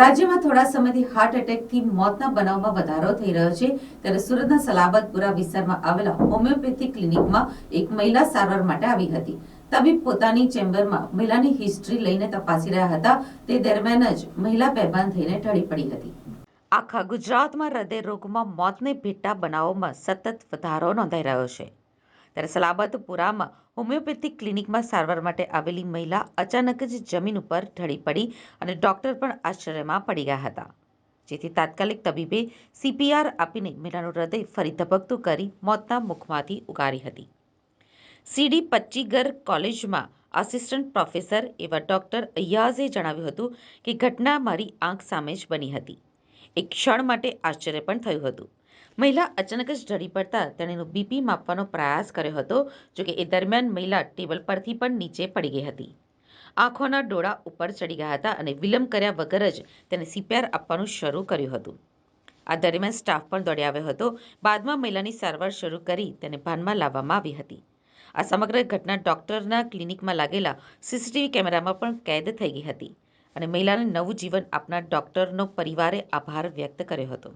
રાજ્યમાં થોડા સમયથી હાર્ટ એટેકથી મોતના બનાવમાં વધારો થઈ રહ્યો છે. ત્યારે સુરતના સલાબતપુરા વિસ્તારમાં આવેલા હોમિયોપેથી ક્લિનિકમાં એક મહિલા સારવાર માટે આવી હતી. તબીબ પોતાની ચેમ્બરમાં મહિલાની હિસ્ટ્રી લઈને તપાસી રહ્યા હતા. તે દરમિયાન જ મહિલા બેભાન થઈને ઢળી પડી હતી. આખા ગુજરાતમાં હૃદય રોગમાં મોતને ભેટા બનાવોમાં સતત વધારો નોંધાઈ રહ્યો છે. ત્યારે સલાબતપુરામાં હોમિયોપેથિક ક્લિનિકમાં સારવાર માટે આવેલી મહિલા અચાનક જ જમીન ઉપર ઢળી પડી અને ડોક્ટર પણ આશ્ચર્યમાં પડી ગયા હતા. જેથી તાત્કાલિક તબીબે સીપીઆર આપીને મહિલાનું હૃદય ફરી ધબકતું કરી મોતના મુખમાંથી ઉગારી હતી. સીડી પચ્ચીગર કોલેજમાં આસિસ્ટન્ટ પ્રોફેસર એવા ડોક્ટર અય્યાઝે જણાવ્યું હતું કે ઘટના મારી આંખ સામે જ બની હતી. એક ક્ષણ માટે આશ્ચર્ય પણ થયું હતું. મહિલા અચાનક જ ઢળી પડતા તેણીનું બીપી માપવાનો પ્રયાસ કર્યો હતો જોકે એ દરમિયાન મહિલા ટેબલ પરથી પણ નીચે પડી ગઈ હતી. આંખોના ડોળા ઉપર ચડી ગયા હતા અને વિલંબ કર્યા વગર જ તેને સીપીઆર આપવાનું શરૂ કર્યું હતું. આ દરમિયાન સ્ટાફ પણ દોડી આવ્યો હતો. બાદમાં મહિલાની સારવાર શરૂ કરી તેને ભાનમાં લાવવામાં આવી હતી. આ સમગ્ર ઘટના ડોક્ટરના ક્લિનિકમાં લાગેલા સીસીટીવી કેમેરામાં પણ કેદ થઈ ગઈ હતી અને મહિલાને નવું જીવન આપનાર ડોક્ટરનો પરિવારે આભાર વ્યક્ત કર્યો હતો.